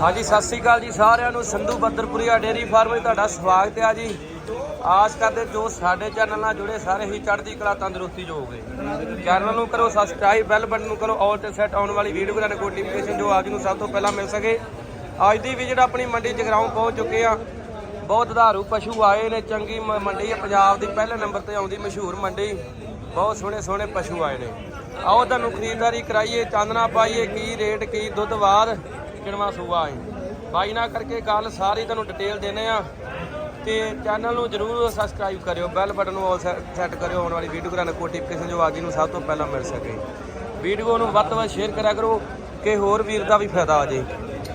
ਹਾਂਜੀ, ਸਤਿ ਸ੍ਰੀ ਅਕਾਲ ਜੀ ਸਾਰਿਆਂ ਨੂੰ। ਸੰਧੂ ਬੱਦਰਪੁਰੀਆ ਡੇਰੀ ਫਾਰਮ ਵਿੱਚ ਤੁਹਾਡਾ ਸਵਾਗਤ ਹੈ ਜੀ। ਆਸ ਕਰਦੇ ਜੋ ਸਾਡੇ ਚੈਨਲ ਨਾਲ ਜੁੜੇ ਸਾਰੇ ਹੀ ਚੜ੍ਹਦੀ ਕਲਾ ਤੰਦਰੁਸਤੀ ਜੋ ਹੋਗੇ ਚੈਨਲ ਨੂੰ ਕਰੋ ਸਬਸਕ੍ਰਾਈਬ, ਬੈਲ ਬਟਨ ਨੂੰ ਕਰੋ ਆਲ ਤੇ ਸੈੱਟ ਆਉਣ ਵਾਲੀ ਵੀਡੀਓ ਦਾ ਨੋਟੀਫਿਕੇਸ਼ਨ ਜੋ ਆਪ ਜੀ ਨੂੰ ਸਭ ਤੋਂ ਪਹਿਲਾਂ ਮਿਲ ਸਕੇ। ਅੱਜ ਦੀ ਵਿਜਿਟ ਆਪਣੀ ਮੰਡੀ ਜਗਰਾਉਂ ਪਹੁੰਚ ਚੁੱਕੇ ਆ ਬਹੁਤ ਧਾਰੂ ਪਸ਼ੂ ਆਏ ਨੇ, ਚੰਗੀ ਮ- ਮੰਡੀ ਹੈ। ਪੰਜਾਬ ਦੀ ਪਹਿਲੇ ਨੰਬਰ ਤੇ ਆਉਂਦੀ ਮਸ਼ਹੂਰ ਮੰਡੀ। ਬਹੁਤ ਸੋਹਣੇ ਸੋਹਣੇ ਪਸ਼ੂ ਆਏ ਨੇ। ਆਓ ਤੁਹਾਨੂੰ ਖਰੀਦਦਾਰੀ ਕਰਾਈਏ ਚਾਨਣਾ ਪਾਈਏ, ਕੀ ਰੇਟ ਕੀ ਦੁੱਧ ਬਾਅਦ ਕਿਣਵਾ ਸੂਆ ਹੈ ਬਾਈ ਨਾਲ ਕਰਕੇ ਗੱਲ ਸਾਰੀ ਤੁਹਾਨੂੰ ਡਿਟੇਲ ਦੇਣੇ ਆ। ਤੇ ਚੈਨਲ ਨੂੰ ਜਰੂਰ ਸਬਸਕ੍ਰਾਈਬ ਕਰਿਓ ਬੈਲ ਬਟਨ ਨੂੰ ਆਲ ਸੈੱਟ ਕਰਿਓ। ਆਉਣ ਵਾਲੀ ਵੀਡੀਓ ਦਾ ਨੋਟੀਫਿਕੇਸ਼ਨ ਜੋ ਆਜੀ ਨੂੰ ਸਭ ਤੋਂ ਪਹਿਲਾਂ ਮਿਲ ਸਕੇ। ਵੀਡੀਓ ਨੂੰ ਵੱਧ ਤੋਂ ਵੱਧ ਸ਼ੇਅਰ ਕਰਿਆ ਕਰੋ ਕਿ ਹੋਰ ਵੀਰ ਦਾ ਵੀ ਫਾਇਦਾ ਆ ਜੇ।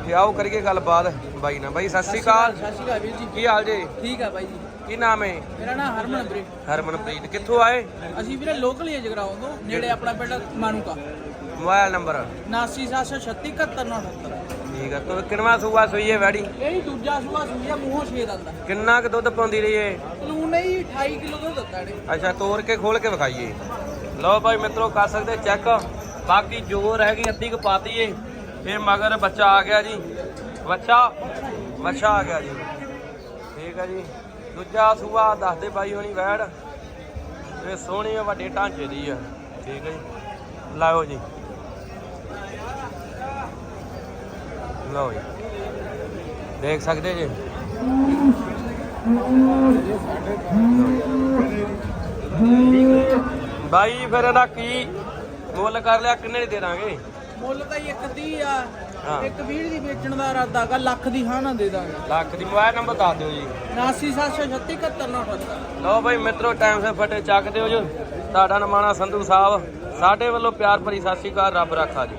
ਤੇ ਆਓ ਕਰੀਏ ਗੱਲਬਾਤ ਬਾਈ ਨਾਲ। ਬਾਈ ਸਤਿ ਸ਼੍ਰੀ ਅਕਾਲ ਸਤਿ ਸ਼੍ਰੀ ਅਕਾਲ ਵੀਰ ਜੀ। ਕੀ ਹਾਲ ਜੇ? ਠੀਕ ਆ ਬਾਈ ਜੀ। ਕੀ ਨਾਮ ਹੈ? ਮੇਰਾ ਨਾਮ ਹਰਮਨ ਵੀਰੇ ਹਰਮਨਪ੍ਰੀਤ। ਕਿੱਥੋਂ ਆਏ? ਅਸੀਂ ਵੀਰੇ ਲੋਕਲ ਹੀ ਜਗਰਾਉਂ ਤੋਂ ਨੇੜੇ ਆਪਣਾ ਪਿੰਡ ਮਾਨੂਕਾ। Mobile number? 8736316978 ਠੀਕ ਆ ਤੋ ਕਿੰਨਵਾ ਸੂਆ ਸੂਈਏ ਵੈੜੀ? ਇਹ ਹੀ ਦੂਜਾ ਸੂਆ ਸੂਆ ਮੂੰਹੋਂ ਛੇ ਦੰਦਾ ਕਿੰਨਾ ਕੁ ਦੁੱਧ ਪਾਉਂਦੀ ਰਹੀ ਏ? ਲੂਣ ਨੇ ਹੀ 28 ਕਿਲੋ ਦੁੱਧ ਦਿੱਤਾ ਇਹਨੇ। ਅੱਛਾ ਤੋੜ ਕੇ ਖੋਲ ਕੇ ਵਿਖਾਈਏ। ਲਓ ਭਾਈ ਮਿੱਤਰੋ ਕਰ ਸਕਦੇ ਚੈੱਕ ਬਾਕੀ ਜੋ ਰਹਿ ਗਈ ਅੱਧੀ ਕੁ ਪਾਤੀ ਏ। ਇਹ ਮਗਰ ਬੱਚਾ ਆ ਗਿਆ ਜੀ। ਬੱਚਾ ਬੱਚਾ ਆ ਗਿਆ ਜੀ। ਠੀਕ ਆ ਜੀ। ਦੂਜਾ ਸੂਆ ਦੱਸਦੇ ਬਾਈ ਹੋਣੀ ਵੈੜ। ਇਹ ਸੋਹਣੀ ਆ ਵੱਡੇ ਢਾਂਚੇ ਦੀ ਆ। ਠੀਕ ਹੈ ਜੀ। ਲਾਓ ਜੀ। ਲਓ ਜੀ। ਦੇਖ ਸਕਦੇ ਜੀ? ਬਾਈ ਫਿਰ ਇਹਦਾ ਕੀ ਮੁੱਲ ਕਰ ਲਿਆ? ਕਿੰਨੇ ਦੀ ਦੇ ਦਾਂਗੇ? ਮੁੱਲ ਤਾਂ ਜੀ ਇੱਕ 30 ਆ ਹਾਂ। ਇੱਕ 20 ਦੀ ਵੇਚਣ ਦਾ ਇਰਾਦਾ ਹੈਗਾ ਲੱਖ ਦੀ ਹਾਂ ਨਾ ਦੇ ਦਾਂਗੇ। ਲੱਖ ਦੀ ਮੋਬਾਈਲ ਨੰਬਰ ਦੱਸ ਦਿਓ ਜੀ। 8736316978 ਲਓ ਭਾਈ ਮਿੱਤਰੋ ਟਾਈਮ ਸੇ ਫਟੇ ਚੱਕ ਦਿਓ ਜੋ। ਤੁਹਾਡਾ ਨਮਾਣਾ ਸੰਧੂ ਸਾਹਿਬ ਸਾਡੇ ਵੱਲੋਂ ਪਿਆਰ ਭਰੀ ਸਤਿ ਸ਼੍ਰੀ ਅਕਾਲ ਰੱਬ ਰੱਖਾ ਜੀ।